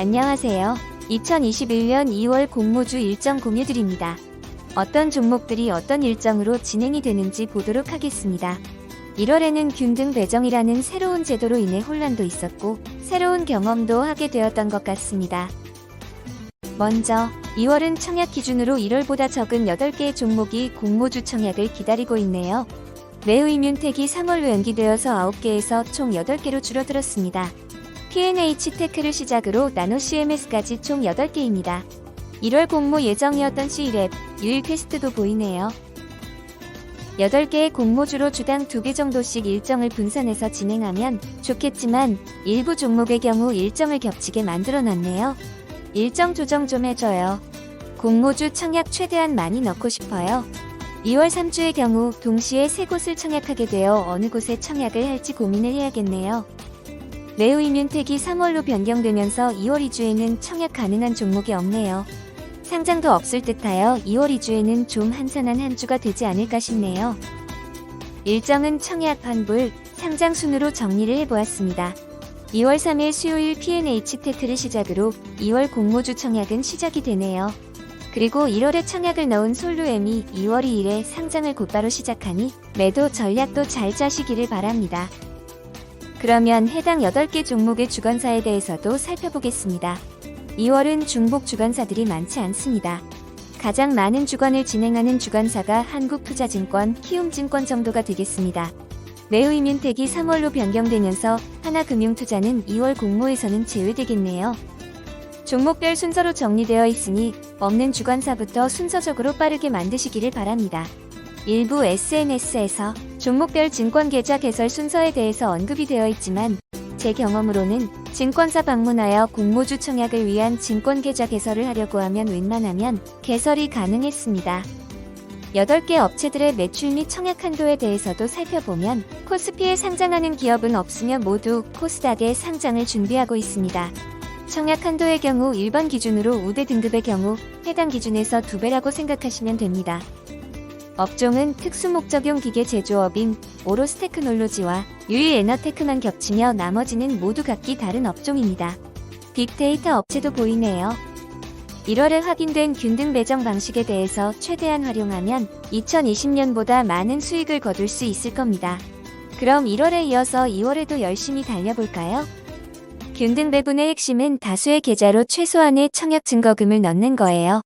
안녕하세요. 2021년 2월 공모주 일정 공유드립니다. 어떤 종목들이 어떤 일정으로 진행이 되는지 보도록 하겠습니다. 1월에는 균등 배정이라는 새로운 제도로 인해 혼란도 있었고 새로운 경험도 하게 되었던 것 같습니다. 먼저 2월은 청약 기준으로 1월보다 적은 8개의 종목이 공모주 청약을 기다리고 있네요. 매우 이뮨텍이 3월로 연기되어서 9개에서 총 8개로 줄어들었습니다. P&H 테크를 시작으로 나노 CMS까지 총 8개입니다. 1월 공모 예정이었던 C랩, 유일 퀘스트도 보이네요. 8개의 공모주로 주당 2개 정도씩 일정을 분산해서 진행하면 좋겠지만 일부 종목의 경우 일정을 겹치게 만들어 놨네요. 일정 조정 좀 해줘요. 공모주 청약 최대한 많이 넣고 싶어요. 2월 3주의 경우 동시에 세 곳을 청약하게 되어 어느 곳에 청약을 할지 고민을 해야겠네요. 매우 이뮨텍이 3월로 변경되면서 2월 2주에는 청약 가능한 종목이 없네요. 상장도 없을 듯하여 2월 2주에는 좀 한산한 한 주가 되지 않을까 싶네요. 일정은 청약 환불, 상장 순으로 정리를 해보았습니다. 2월 3일 수요일 P&H 테크를 시작으로 2월 공모주 청약은 시작이 되네요. 그리고 1월에 청약을 넣은 솔루엠이 2월 2일에 상장을 곧바로 시작하니 매도 전략도 잘 짜시기를 바랍니다. 그러면 해당 8개 종목의 주관사에 대해서도 살펴보겠습니다. 2월은 중복 주관사들이 많지 않습니다. 가장 많은 주관을 진행하는 주관사가 한국투자증권, 키움증권 정도가 되겠습니다. 매우 이뮨텍이 3월로 변경되면서 하나금융투자는 2월 공모에서는 제외되겠네요. 종목별 순서로 정리되어 있으니 없는 주관사부터 순서적으로 빠르게 만드시기를 바랍니다. 일부 SNS에서 종목별 증권 계좌 개설 순서에 대해서 언급이 되어 있지만 제 경험으로는 증권사 방문하여 공모주 청약을 위한 증권 계좌 개설을 하려고 하면 웬만하면 개설이 가능했습니다. 8개 업체들의 매출 및 청약 한도에 대해서도 살펴보면 코스피에 상장하는 기업은 없으며 모두 코스닥에 상장을 준비하고 있습니다. 청약 한도의 경우 일반 기준으로 우대 등급의 경우 해당 기준에서 2배라고 생각하시면 됩니다. 업종은 특수목적용 기계 제조업인 오로스 테크놀로지와 유일 에너테크만 겹치며 나머지는 모두 각기 다른 업종입니다. 빅데이터 업체도 보이네요. 1월에 확인된 균등 배정 방식에 대해서 최대한 활용하면 2020년보다 많은 수익을 거둘 수 있을 겁니다. 그럼 1월에 이어서 2월에도 열심히 달려볼까요? 균등 배분의 핵심은 다수의 계좌로 최소한의 청약 증거금을 넣는 거예요.